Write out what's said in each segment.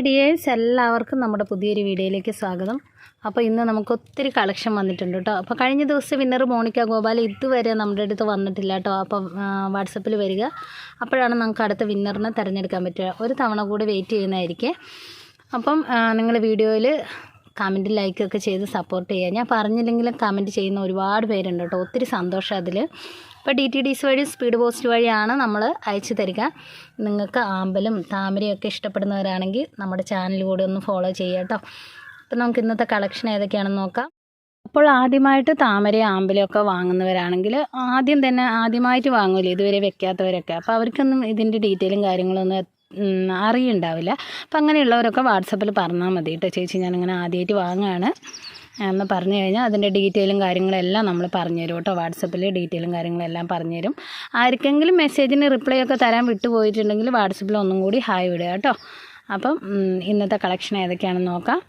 Hi dears എല്ലാവർക്കും നമ്മുടെ പുതിയൊരു വീഡിയോയിലേക്ക് സ്വാഗതം. അപ്പോൾ ഇന്ന് നമുക്ക് ഒത്തിരി കളക്ഷൻ വന്നിട്ടുണ്ട് കേട്ടോ. അപ്പോൾ കഴിഞ്ഞ ദിവസം വിന്നർ മോണിക്ക ഗോപാൽ ഇതുവരെ നമ്മുടെ അടുത്ത് വന്നിട്ടില്ല കേട്ടോ. അപ്പോൾ വാട്സപ്പിൽ വരിക. അപ്പോഴാണ് നമുക്ക് അടുത്ത വിന്നറിനെ തിരഞ്ഞെടുക്കാൻ പറ്റുക. ഒരു തവണ കൂടി വെയിറ്റ് ചെയ്യുന്നതായിരിക്കും. അപ്പം നിങ്ങൾ വീഡിയോയിൽ കമന്റ് ലൈക്കൊക്കെ ചെയ്ത് സപ്പോർട്ട് ചെയ്യുക. ഞാൻ പറഞ്ഞില്ലെങ്കിലും കമന്റ് ചെയ്യുന്ന ഒരുപാട് പേരുണ്ട് കേട്ടോ. ഒത്തിരി സന്തോഷം അതിൽ. ഇപ്പോൾ ഡി ടി ഡി സി വഴി സ്പീഡ് പോസ്റ്റ് വഴിയാണ് നമ്മൾ അയച്ചു തരിക. നിങ്ങൾക്ക് ആമ്പലും താമരയും ഒക്കെ ഇഷ്ടപ്പെടുന്നവരാണെങ്കിൽ നമ്മുടെ ചാനൽ കൂടെ ഒന്ന് ഫോളോ ചെയ്യുക കേട്ടോ. അപ്പോൾ നമുക്ക് ഇന്നത്തെ കളക്ഷൻ ഏതൊക്കെയാണെന്ന് നോക്കാം. അപ്പോൾ ആദ്യമായിട്ട് താമരയും ആമ്പലും ഒക്കെ വാങ്ങുന്നവരാണെങ്കിൽ ആദ്യം തന്നെ ആദ്യമായിട്ട് വാങ്ങൂലേ ഇതുവരെ വെക്കാത്തവരൊക്കെ. അപ്പോൾ അവർക്കൊന്നും ഇതിന്റെ ഡീറ്റെയിലും കാര്യങ്ങളൊന്നും അറിയുണ്ടാവില്ല. അപ്പം അങ്ങനെയുള്ളവരൊക്കെ വാട്സപ്പിൽ പറഞ്ഞാൽ മതി കേട്ടോ. ചേച്ചി ഞാനിങ്ങനെ ആദ്യമായിട്ട് വാങ്ങുകയാണ്. എന്ന് പറഞ്ഞു കഴിഞ്ഞാൽ അതിന്റെ ഡീറ്റെയിലും കാര്യങ്ങളെല്ലാം നമ്മൾ പറഞ്ഞു തരും കേട്ടോ. വാട്സപ്പിൽ ഡീറ്റെയിലും കാര്യങ്ങളെല്ലാം പറഞ്ഞു തരും ആർക്കെങ്കിലും മെസ്സേജിന് റിപ്ലൈ ഒക്കെ തരാൻ വിട്ടുപോയിട്ടുണ്ടെങ്കിൽ വാട്സപ്പിൽ ഒന്നും കൂടി ഹായ് വിടുക കേട്ടോ. അപ്പം ഇന്നത്തെ കളക്ഷൻ ഏതൊക്കെയാണെന്ന് നോക്കാം.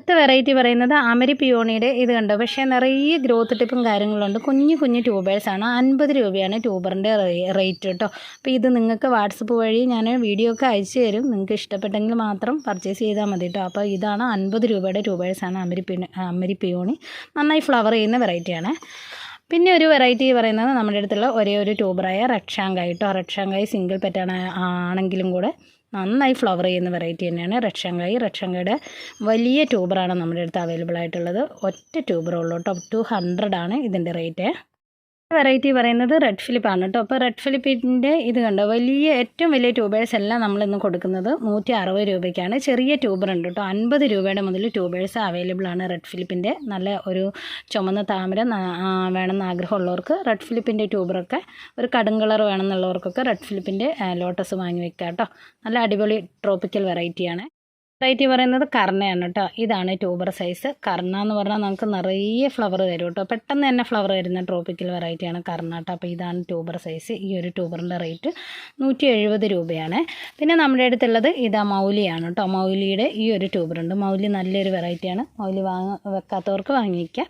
അടുത്ത വെറൈറ്റി പറയുന്നത് അമരി പിയോണിയുടെ ഇത് കണ്ടോ? പക്ഷേ നിറയെ ഗ്രോത്ത് ടിപ്പും കാര്യങ്ങളുണ്ട്. കുഞ്ഞു കുഞ്ഞു ട്യൂബേഴ്സാണ് അൻപത് രൂപയാണ് ട്യൂബറിന്റെ റേറ്റ് കേട്ടോ. അപ്പോൾ ഇത് നിങ്ങൾക്ക് വാട്സപ്പ് വഴി ഞാൻ വീഡിയോ ഒക്കെ അയച്ചു തരും. നിങ്ങൾക്ക് ഇഷ്ടപ്പെട്ടെങ്കിൽ മാത്രം പർച്ചേസ് ചെയ്താൽ മതി കേട്ടോ. അപ്പോൾ ഇതാണ് അൻപത് രൂപയുടെ ട്യൂബേഴ്സാണ് അമരി പി അമരി പിയോണി നന്നായി ഫ്ലവർ ചെയ്യുന്ന വെറൈറ്റിയാണ് പിന്നെ ഒരു വെറൈറ്റി പറയുന്നത് നമ്മുടെ അടുത്തുള്ള ഒരേ ഒരു ട്യൂബറായ റക്ഷാങ്കായിട്ടോ റക്ഷാങ്കായ് സിംഗിൾ പെറ്റാണ് ആണെങ്കിലും കൂടെ. നന്നായി ഫ്ലവർ ചെയ്യുന്ന വെറൈറ്റി തന്നെയാണ് രക്ഷങ്കായി റക്ഷാങ്കായുടെ വലിയ ട്യൂബറാണ് നമ്മുടെ അടുത്ത് അവൈലബിൾ ആയിട്ടുള്ളത്. ഒറ്റ ട്യൂബറേ ഉള്ളൂ കേട്ടോ. ടു ഹൺഡ്രഡ് ആണ് ഇതിന്റെ റേറ്റ് വെറൈറ്റി പറയുന്നത് റെഡ് ഫിലിപ്പാണ് കേട്ടോ അപ്പോൾ റെഡ് ഫിലിപ്പിന്റെ ഇത് കണ്ടോ? വലിയ ഏറ്റവും വലിയ ട്യൂബേഴ്സ് എല്ലാം നമ്മളിന്ന് കൊടുക്കുന്നത് നൂറ്റി അറുപത് രൂപയ്ക്കാണ്. ചെറിയ ട്യൂബർ ഉണ്ട് കേട്ടോ അൻപത് രൂപയുടെ മുതൽ ട്യൂബേഴ്സ് അവൈലബിൾ ആണ് റെഡ് ഫിലിപ്പിന്റെ നല്ല ഒരു ചുമന്ന താമര വേണമെന്ന് ആഗ്രഹമുള്ളവർക്ക് റെഡ് ഫിലിപ്പിന്റെ ട്യൂബറൊക്കെ ഒരു കടും കളർ വേണമെന്നുള്ളവർക്കൊക്കെ റെഡ് ഫിലിപ്പിന്റെ ലോട്ടസ് വാങ്ങി വെക്കാം കേട്ടോ നല്ല അടിപൊളി ട്രോപ്പിക്കൽ വെറൈറ്റിയാണ് വെറൈറ്റി പറയുന്നത് കർണയാണ് കേട്ടോ ഇതാണ് ട്യൂബർ സൈസ് കർണ എന്ന് പറഞ്ഞാൽ നമുക്ക് നിറയെ ഫ്ലവർ തരും കേട്ടോ പെട്ടെന്ന് തന്നെ ഫ്ലവർ വരുന്ന ട്രോപ്പിക്കൽ വെറൈറ്റിയാണ് കർണ കേട്ടോ അപ്പോൾ ഇതാണ് ട്യൂബർ സൈസ് ഈ ഒരു ട്യൂബറിന്റെ റേറ്റ് നൂറ്റി എഴുപത് രൂപയാണ്. പിന്നെ നമ്മുടെ അടുത്തുള്ളത് ഇതാ മൗലിയാണ് കേട്ടോ മൗലിയുടെ ഈ ഒരു ട്യൂബറുണ്ട് മൗലി നല്ലൊരു വെറൈറ്റിയാണ് മൗലി വാങ്ങ വെക്കാത്തവർക്ക് വാങ്ങിക്കാം.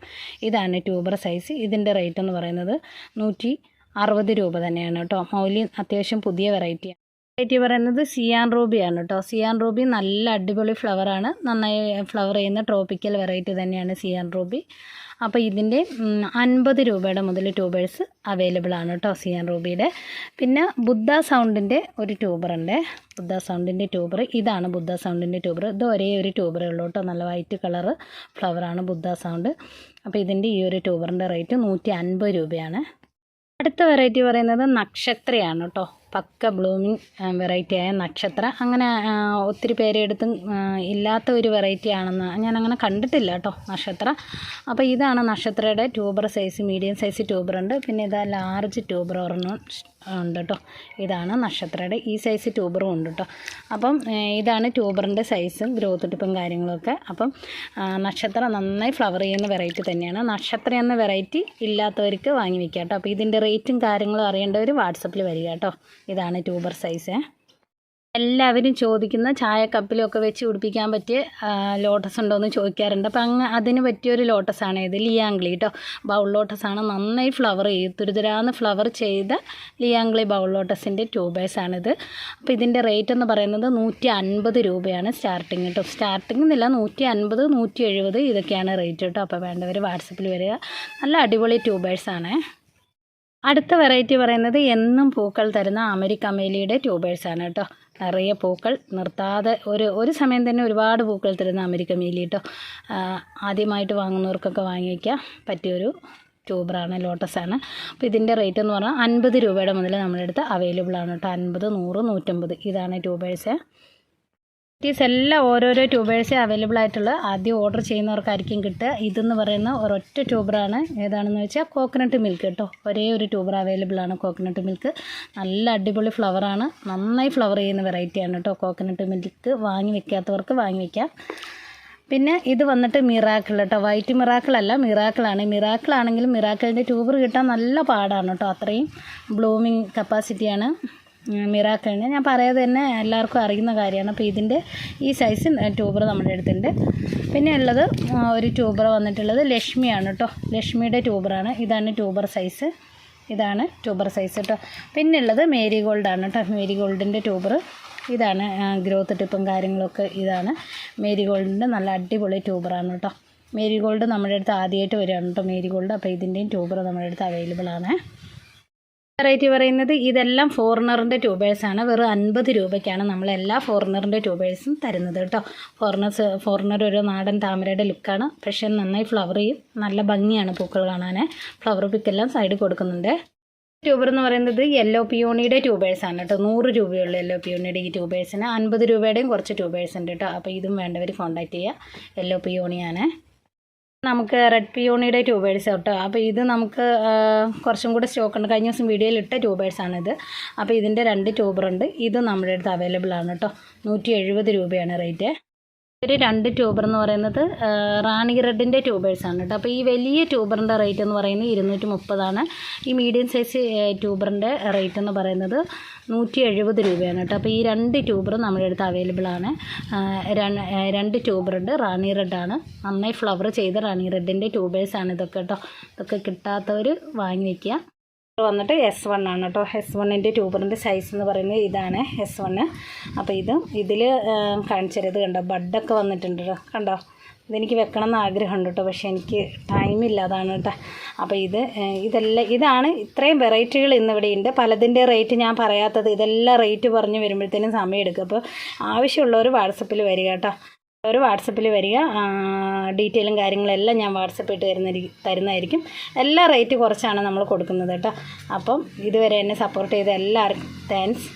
ഇതാണ് ട്യൂബർ സൈസ് ഇതിന്റെ റേറ്റ് എന്ന് പറയുന്നത് നൂറ്റി അറുപത് രൂപ തന്നെയാണ് കേട്ടോ മൗലി അത്യാവശ്യം പുതിയ വെറൈറ്റിയാണ് വെറൈറ്റി പറയുന്നത് സിയാൻ റൂബിയാണ് കേട്ടോ സിയാൻ റൂബി നല്ല അടിപൊളി ഫ്ലവറാണ് നന്നായി ഫ്ലവർ ചെയ്യുന്ന ട്രോപ്പിക്കൽ വെറൈറ്റി തന്നെയാണ് സിയാൻ റൂബി അപ്പോൾ ഇതിന്റെ അൻപത് രൂപയുടെ മുതൽ ട്യൂബേഴ്സ് അവൈലബിൾ ആണ് കേട്ടോ സിയാൻ റൂബിയുടെ പിന്നെ ബുദ്ധ സൗണ്ടിന്റെ ഒരു ട്യൂബറുണ്ട് ബുദ്ധ സൗണ്ടിന്റെ ട്യൂബർ ഇതാണ് ബുദ്ധ സൗണ്ടിന്റെ ട്യൂബർ ഇത് ഒരേ ഒരു ട്യൂബറേ ഉള്ളൂ കേട്ടോ നല്ല വൈറ്റ് കളറ് ഫ്ലവറാണ് ബുദ്ധ സൗണ്ട് അപ്പോൾ ഇതിന്റെ ഈ ഒരു ട്യൂബറിന്റെ റേറ്റ് നൂറ്റി രൂപയാണ്. അടുത്ത വെറൈറ്റി പറയുന്നത് നക്ഷത്രയാണ് കേട്ടോ പക്ക ബ്ലൂമിങ് വെറൈറ്റി ആയ നക്ഷത്ര. അങ്ങനെ ഒത്തിരി പേരെടുത്തും ഇല്ലാത്ത ഒരു വെറൈറ്റി ആണെന്ന് ഞാൻ അങ്ങനെ കണ്ടിട്ടില്ല കേട്ടോ നക്ഷത്ര. അപ്പോൾ ഇതാണ് നക്ഷത്രയുടെ tuber size medium size tuber ഉണ്ട്. പിന്നെ ഇതാ ലാർജ് ട്യൂബർ ഒരെണ്ണം ഉണ്ട് കേട്ടോ ഇതാണ് നക്ഷത്രയുടെ ഈ സൈസ് ട്യൂബറും ഉണ്ട് കേട്ടോ അപ്പം ഇതാണ് ട്യൂബറിന്റെ സൈസും ഗ്രോത്ത് ടിപ്പും കാര്യങ്ങളൊക്കെ. അപ്പം നക്ഷത്രം നന്നായി ഫ്ലവർ ചെയ്യുന്ന വെറൈറ്റി തന്നെയാണ്. നക്ഷത്ര എന്ന വെറൈറ്റി ഇല്ലാത്തവർക്ക് വാങ്ങി വയ്ക്കാം കേട്ടോ അപ്പോൾ ഇതിന്റെ റേറ്റും കാര്യങ്ങളും അറിയേണ്ടവർ വാട്സപ്പിൽ വരിക കേട്ടോ. ഇതാണ് ട്യൂബർ സൈസ് എല്ലാവരും ചോദിക്കുന്ന ചായ കപ്പിലൊക്കെ വെച്ച് കുടിപ്പിക്കാൻ പറ്റിയ ലോട്ടസ് ഉണ്ടോ എന്ന് ചോദിക്കാറുണ്ട്. അപ്പം അങ്ങ് അതിന് പറ്റിയൊരു ലോട്ടസാണ് ഇത് ലിയാംഗ്ലി കേട്ടോ ബൗൾ ലോട്ടസാണ് നന്നായി ഫ്ലവർ ചെയ്യും തുരുതുരാന്ന് ഫ്ലവർ ചെയ്ത ലിയാംഗ്ലി ബൗൾ ലോട്ടസിന്റെ ട്യൂബേഴ്സാണിത് അപ്പോൾ ഇതിന്റെ റേറ്റ് എന്ന് പറയുന്നത് നൂറ്റി അൻപത് രൂപയാണ് സ്റ്റാർട്ടിങ് കേട്ടോ സ്റ്റാർട്ടിങ് എന്നില്ല നൂറ്റി അൻപത് നൂറ്റി എഴുപത് ഇതൊക്കെയാണ് റേറ്റ് കേട്ടോ അപ്പോൾ വേണ്ടവർ വാട്സപ്പിൽ വരിക. നല്ല അടിപൊളി ട്യൂബേഴ്സാണ് അടുത്ത വെറൈറ്റി പറയുന്നത് എന്നും പൂക്കൾ തരുന്ന അമരിക്കമേലിയുടെ ട്യൂബേഴ്സാണ് കേട്ടോ നിറയെ പൂക്കൾ നിർത്താതെ ഒരു ഒരു സമയം തന്നെ ഒരുപാട് പൂക്കൾ തരുന്ന അമരിക്കമേലി കേട്ടോ ആ, ആദ്യമായിട്ട് വാങ്ങുന്നവർക്കൊക്കെ വാങ്ങി വയ്ക്കാൻ പറ്റിയൊരു ട്യൂബറാണ് ലോട്ടസാണ്. അപ്പോൾ ഇതിന്റെ റേറ്റ് എന്ന് പറഞ്ഞാൽ അൻപത് രൂപയുടെ മുതൽ നമ്മളെടുത്ത് അവൈലബിൾ ആണ് കേട്ടോ അൻപത് നൂറ് നൂറ്റമ്പത് ഇതാണ് ട്യൂബേഴ്സ്. വെറൈറ്റീസ് എല്ലാം ഓരോരോ ട്യൂബേഴ്സേ അവൈലബിൾ ആയിട്ടുള്ള ആദ്യം ഓർഡർ ചെയ്യുന്നവർക്കായിരിക്കും കിട്ടുക. ഇതെന്ന് പറയുന്ന ഒരൊറ്റ ട്യൂബറാണ്. ഏതാണെന്ന് വെച്ചാൽ കോക്കനട്ട് മിൽക്ക് കേട്ടോ. ഒരേ ഒരു ട്യൂബർ അവൈലബിൾ ആണ് കോക്കനട്ട് മിൽക്ക് നല്ല അടിപൊളി ഫ്ലവറാണ് നന്നായി ഫ്ലവർ ചെയ്യുന്ന വെറൈറ്റിയാണ് കേട്ടോ കോക്കനട്ട് മിൽക്ക് വാങ്ങി വെക്കാത്തവർക്ക് വാങ്ങി വെക്കാം. പിന്നെ ഇത് വന്നിട്ട് മിറാക്കിൾ കേട്ടോ വൈറ്റ് മിറാക്കിൾ അല്ല മിറാക്കിളാണ് മിറാക്കിൾ ആണെങ്കിലും മിറാക്കിളിന്റെ ട്യൂബർ കിട്ടാൻ നല്ല പാടാണ് കേട്ടോ. അത്രയും ബ്ലൂമിങ് കപ്പാസിറ്റിയാണ് മിറാക്കിളിന്. ഞാൻ പറയാതെ തന്നെ എല്ലാവർക്കും അറിയുന്ന കാര്യമാണ്. അപ്പോൾ ഇതിന്റെ ഈ സൈസ് ട്യൂബർ നമ്മുടെ അടുത്തുണ്ട്. പിന്നെ ഉള്ളത് ഒരു ട്യൂബർ വന്നിട്ടുള്ളത് ലക്ഷ്മിയാണ് കേട്ടോ. ലക്ഷ്മിയുടെ ട്യൂബറാണ് ഇതാണ് ട്യൂബർ സൈസ് ഇതാണ് ട്യൂബർ സൈസ് കേട്ടോ. പിന്നെ ഉള്ളത് മേരി ഗോൾഡാണ് കേട്ടോ. മേരി ഗോൾഡിന്റെ ട്യൂബർ ഇതാണ് ഗ്രോത്ത് ടിപ്പും കാര്യങ്ങളൊക്കെ ഇതാണ്. മേരി ഗോൾഡിന്റെ നല്ല അടിപൊളി ട്യൂബറാണ് കേട്ടോ. മേരി ഗോൾഡ് നമ്മുടെ അടുത്ത് ആദ്യമായിട്ട് വരികയാണ് കേട്ടോ. മേരി ഗോൾഡ് അപ്പോൾ ഇതിന്റെയും ട്യൂബർ നമ്മുടെ അടുത്ത് അവൈലബിൾ ആണ്. റേറ്റ് പറയുന്നത് ഇതെല്ലാം ഫോറിനറിന്റെ ട്യൂബേഴ്സാണ് വെറും അൻപത് രൂപയ്ക്കാണ് നമ്മൾ എല്ലാ ഫോറിനറിന്റെ ട്യൂബേഴ്സും തരുന്നത് കേട്ടോ. ഫോറിനേഴ്സ് ഫോറിനർ ഒരു നാടൻ താമരയുടെ ലുക്കാണ്. പക്ഷേ നന്നായി ഫ്ലവർ ചെയ്യും. നല്ല ഭംഗിയാണ് പൂക്കൾ കാണാൻ ഫ്ലവർ പിക്കെല്ലാം സൈഡിൽ കൊടുക്കുന്നുണ്ട്. ട്യൂബർ എന്ന് പറയുന്നത് യെല്ലോ പിയോണിയുടെ ട്യൂബേഴ്സാണ് കേട്ടോ. നൂറ് രൂപയുള്ള യെല്ലോ പിയോണിയുടെ ഈ ട്യൂബേഴ്സിന് അൻപത് രൂപയുടെയും കുറച്ച് ട്യൂബേഴ്സ് ഉണ്ട് കേട്ടോ. അപ്പോൾ ഇതും വേണ്ടവർ കോൺടാക്ട് ചെയ്യുക. യെല്ലോ പിയോണിയാണ് നമുക്ക് റെഡ് പിയോണിയുടെ ട്യൂബേഴ്സ് കേട്ടോ. അപ്പോൾ ഇത് നമുക്ക് കുറച്ചും കൂടെ സ്റ്റോക്ക് ഉണ്ട്. കഴിഞ്ഞ ദിവസം വീഡിയോയിൽ ഇട്ട ട്യൂബേഴ്സാണിത് അപ്പോൾ ഇതിന്റെ രണ്ട് ട്യൂബറുണ്ട് ഇത് നമ്മുടെ അടുത്ത് അവൈലബിൾ ആണ് കേട്ടോ. നൂറ്റി രൂപയാണ് റേറ്റ് ഒരു രണ്ട് ട്യൂബർ എന്ന് പറയുന്നത് റാണി റെഡിന്റെ ട്യൂബേഴ്സാണ് കേട്ടോ. അപ്പോൾ ഈ വലിയ ട്യൂബറിന്റെ റേറ്റ് എന്ന് പറയുന്നത് ഇരുന്നൂറ്റി മുപ്പതാണ് ഈ മീഡിയം സൈസ് ട്യൂബറിന്റെ റേറ്റ് എന്ന് പറയുന്നത് നൂറ്റി എഴുപത് രൂപയാണ് കേട്ടോ. അപ്പോൾ ഈ രണ്ട് ട്യൂബറും നമ്മുടെ അടുത്ത് അവൈലബിൾ ആണ്. രണ്ട് ട്യൂബറുണ്ട് റാണി റെഡാണ് നന്നായി ഫ്ലവർ ചെയ്ത റാണി റെഡിന്റെ ട്യൂബേഴ്സാണ് ഇതൊക്കെ കേട്ടോ. ഇതൊക്കെ കിട്ടാത്തവർ വാങ്ങി വയ്ക്കുക വന്നിട്ട് എസ് വൺ ആണ് കേട്ടോ. എസ് വണ്ണിന്റെ ട്യൂബറിന്റെ സൈസ് എന്ന് പറയുന്നത് ഇതാണ് എസ് വണ്ണ് അപ്പോൾ ഇത് ഇതിൽ കാണിച്ചത് കണ്ടോ? ബഡൊക്കെ വന്നിട്ടുണ്ട് കേട്ടോ. കണ്ടോ? ഇതെനിക്ക് വെക്കണം എന്ന് ആഗ്രഹമുണ്ട് കേട്ടോ. പക്ഷേ എനിക്ക് ടൈമില്ല അതാണ് കേട്ടോ. അപ്പോൾ ഇത് ഇതെല്ലാം ഇതാണ് ഇത്രയും വെറൈറ്റികൾ ഇന്നിവിടെ ഉണ്ട്. പലതിന്റെ റേറ്റ് ഞാൻ പറയാത്തത് ഇതെല്ലാം റേറ്റ് പറഞ്ഞ് വരുമ്പോഴത്തേനും സമയം എടുക്കും. അപ്പോൾ ആവശ്യമുള്ളവർ വാട്സപ്പിൽ വരിക കേട്ടോ. ഒരു വാട്സപ്പിൽ വരിക. ഡീറ്റെയിലും കാര്യങ്ങളെല്ലാം ഞാൻ വാട്സപ്പ് ഇട്ട് തരുന്ന തരുന്നതായിരിക്കും. എല്ലാ റേറ്റ് കുറച്ചാണ് നമ്മൾ കൊടുക്കുന്നത് കേട്ടോ. അപ്പം ഇതുവരെ എന്നെ സപ്പോർട്ട് ചെയ്ത എല്ലാവർക്കും താങ്ക്സ്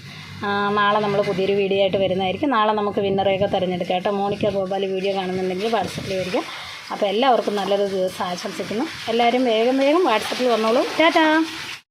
നാളെ നമ്മൾ പുതിയൊരു വീഡിയോ ആയിട്ട് വരുന്നതായിരിക്കും. നാളെ നമുക്ക് വിന്നറെയൊക്കെ തിരഞ്ഞെടുക്കാം കേട്ടോ. മോണിക്ക ഗോപാൽ വീഡിയോ കാണുന്നുണ്ടെങ്കിൽ വാട്സപ്പിൽ വരിക. അപ്പോൾ എല്ലാവർക്കും നല്ലൊരു ദിവസം ആശംസിക്കുന്നു. എല്ലാവരും വേഗം വേഗം വാട്സപ്പിൽ വന്നോളൂ. ടാറ്റാ!